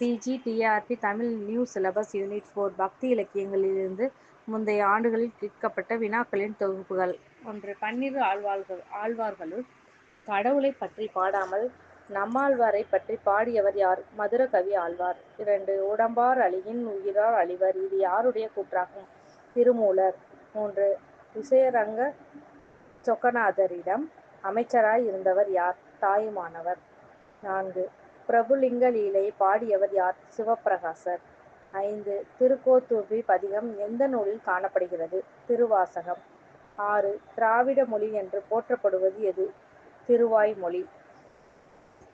PG TRB Tamil new syllabus unit four பக்தி இலக்கியங்களிலிருந்து முந்தைய ஆண்டுகளில் கேட்கப்பட்ட வினாக்களின் தொகுப்புகள். ஒன்று பன்னிரு ஆழ்வார்கள் ஆழ்வார்களுள் கடவுளை பற்றி பாடாமல் நம்மாழ்வாரை பற்றி பாடியவர் யார்? மதுரகவி ஆழ்வார். இரண்டு உடம்பார் அழியின் உயிரார் அழிவர். இது யாருடைய கூற்றாகும்? திருமூலர். மூன்று விசயரங்க சொக்கநாதரிடம் அமைச்சராய் இருந்தவர் யார்? தாயுமானவர். நான்கு பிரபுலிங்க லீலையை பாடியவர் யார்? சிவப்பிரகாசர். ஐந்து திருக்கோத்தூர்வி பதிகம் எந்த நூலில் காணப்படுகிறது? திருவாசகம். ஆறு திராவிட மொழி என்று போற்றப்படுவது எது? திருவாய்மொழி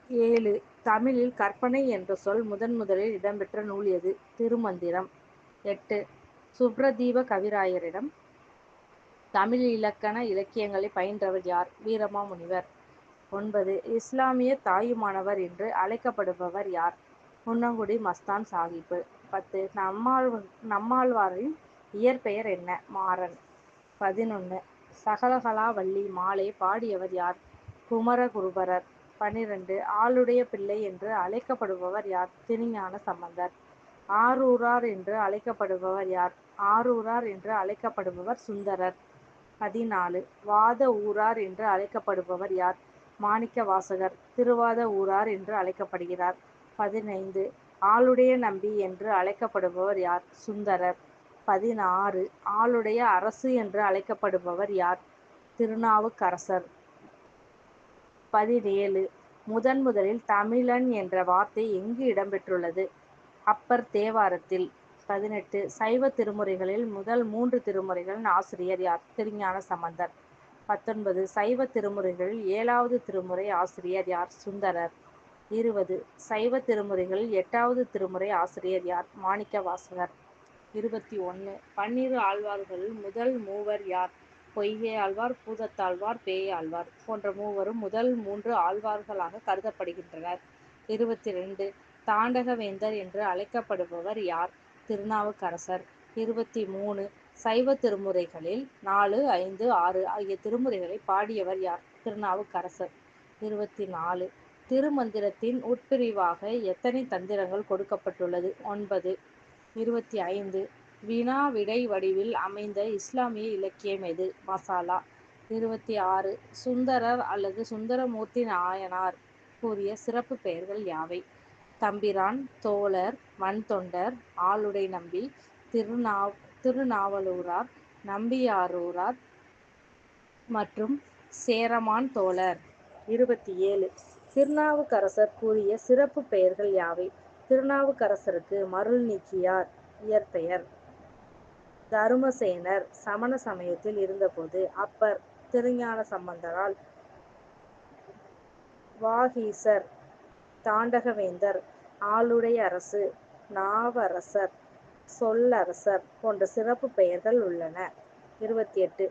ஏழு தமிழில் கற்பனை என்ற சொல் முதன் முதலில் இடம்பெற்ற நூல் எது? திருமந்திரம். எட்டு சுப்ரதீப கவிராயரிடம் தமிழ் இலக்கண இலக்கியங்களை பயின்றவர் யார்? வீரமாமுனிவர். ஒன்பது இஸ்லாமிய தாயுமானவர் என்று அழைக்கப்படுபவர் யார்? முன்னங்குடி மஸ்தான் சாஹிப்பு. பத்து நம்மாழ் நம்மாழ்வாரின் இயற்பெயர் என்ன? மாறன். பதினொன்று சகலகலாவல்லி மாலை பாடியவர் யார்? குமரகுருபரர். பன்னிரண்டு ஆளுடைய பிள்ளை என்று அழைக்கப்படுபவர் யார்? திருஞான சம்பந்தர். ஆரூரார் என்று அழைக்கப்படுபவர் யார்? ஆரூரார் என்று அழைக்கப்படுபவர் சுந்தரர். பதினாலு வாத ஊரார் என்று அழைக்கப்படுபவர் யார்? மாணிக்க வாசகர் திருவாத ஊரார் என்று அழைக்கப்படுகிறார். பதினைந்து. ஆளுடைய நம்பி என்று அழைக்கப்படுபவர் யார்? சுந்தரர். பதினாறு. ஆளுடைய அரசு என்று அழைக்கப்படுபவர் யார்? திருநாவுக்கரசர். பதினேழு. முதன் முதலில் தமிழன் என்ற வார்த்தை எங்கு இடம்பெற்றுள்ளது? அப்பர் தேவாரத்தில். பதினெட்டு. சைவ திருமுறைகளில் முதல் மூன்று திருமுறைகளின் ஆசிரியர் யார்? திருஞான சம்பந்தர். பத்தொன்பது சைவ திருமுறைகளில் ஏழாவது திருமுறை ஆசிரியர் யார்? சுந்தரர். இருபது சைவ திருமுறைகளில் எட்டாவது திருமுறை ஆசிரியர் யார்? மாணிக்க வாசகர். இருபத்தி ஒன்று பன்னிரு ஆழ்வார்களில் முதல் மூவர் யார்? பொய்கை ஆழ்வார் பூதத்தாழ்வார் பேய் ஆழ்வார் போன்ற மூவரும் முதல் மூன்று ஆழ்வார்களாக கருதப்படுகின்றனர். இருபத்தி ரெண்டு தாண்டகவேந்தர் என்று அழைக்கப்படுபவர் யார்? திருநாவுக்கரசர். இருபத்தி மூணு சைவ திருமுறைகளில் நாலு ஐந்து ஆறு ஆகிய திருமுறைகளை பாடியவர் யார்? திருநாவுக்கரசர். இருபத்தி நாலு. திருமந்திரத்தின் உட்பிரிவாக எத்தனை தந்திரங்கள் கொடுக்கப்பட்டுள்ளது? ஒன்பது. இருபத்தி ஐந்து. வினா விடை வடிவில் அமைந்த இஸ்லாமிய இலக்கியம் எது? மசாலா. இருபத்தி ஆறு. சுந்தரர் அல்லது சுந்தரமூர்த்தி நாயனார் கூறிய சிறப்பு பெயர்கள் யாவை? தம்பிரான் தோழர் வன்தொண்டர் ஆளுடை நம்பி திருநாவ் திருநாவலூரார் நம்பியாரூரார் மற்றும் சேரமான் தோழர். இருபத்தி ஏழு திருநாவுக்கரசர் கூறிய சிறப்பு பெயர்கள் யாவை? திருநாவுக்கரசருக்கு மருள் நீக்கியார் இயற்பெயர். தருமசேனர் சமண சமயத்தில் இருந்தபோது அப்பர் திருஞான சம்பந்தரால் வாகீசர் தாண்டகவேந்தர் ஆளுடைய அரசு நாவரசர் சொல்லரசர் போன்ற சிறப்பு பெயர்கள் உள்ளன. இருபத்தி எட்டு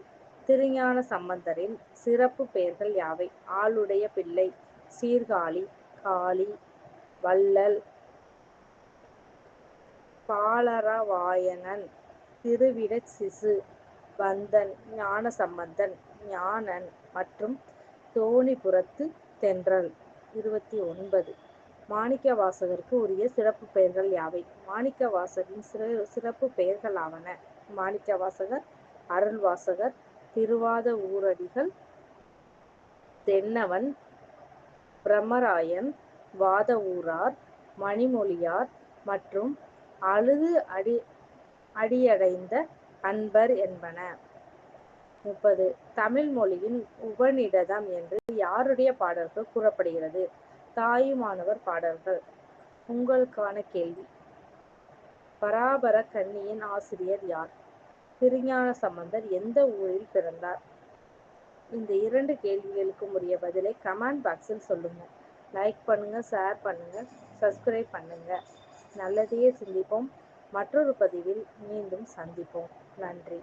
திருஞான சம்பந்தரின் சிறப்பு பெயர்கள் யாவை? ஆளுடைய பிள்ளை சீர்காழி காளி வள்ளல் பாலரவாயனன் திருவிடச் சிசு வந்தன் ஞான சம்பந்தன் ஞானன் மற்றும் தோணிபுரத்து தென்றல். இருபத்தி ஒன்பது. மாணிக்க வாசகருக்கு உரிய சிறப்பு பெயர்கள் யாவை? மாணிக்க வாசகரின் சிற சிறப்பு பெயர்களாவன. மாணிக்க வாசகர் அருள் வாசகர் திருவாத ஊரடிகள் தென்னவன் பிரம்மராயன் வாத ஊரார் மணிமொழியார் மற்றும் அழுது அடி அடியடைந்த அன்பர் என்பன. முப்பது. தமிழ் மொழியின் உபநிடதம் என்று யாருடைய பாடல்கள் கூறப்படுகிறது? தாயுமானவர் பாடல்கள். உங்களுக்கான கேள்வி. பராபர கன்னியின் ஆசிரியர் யார்? திருஞான சம்பந்தர் எந்த ஊரில் பிறந்தார்? இந்த இரண்டு கேள்விகளுக்கும் உரிய பதிலை கமெண்ட் பாக்ஸில் சொல்லுங்க. லைக் பண்ணுங்க ஷேர் பண்ணுங்க சப்ஸ்கிரைப் பண்ணுங்க. நல்லதையே சிந்திப்போம். மற்றொரு பதிவில் மீண்டும் சந்திப்போம். நன்றி.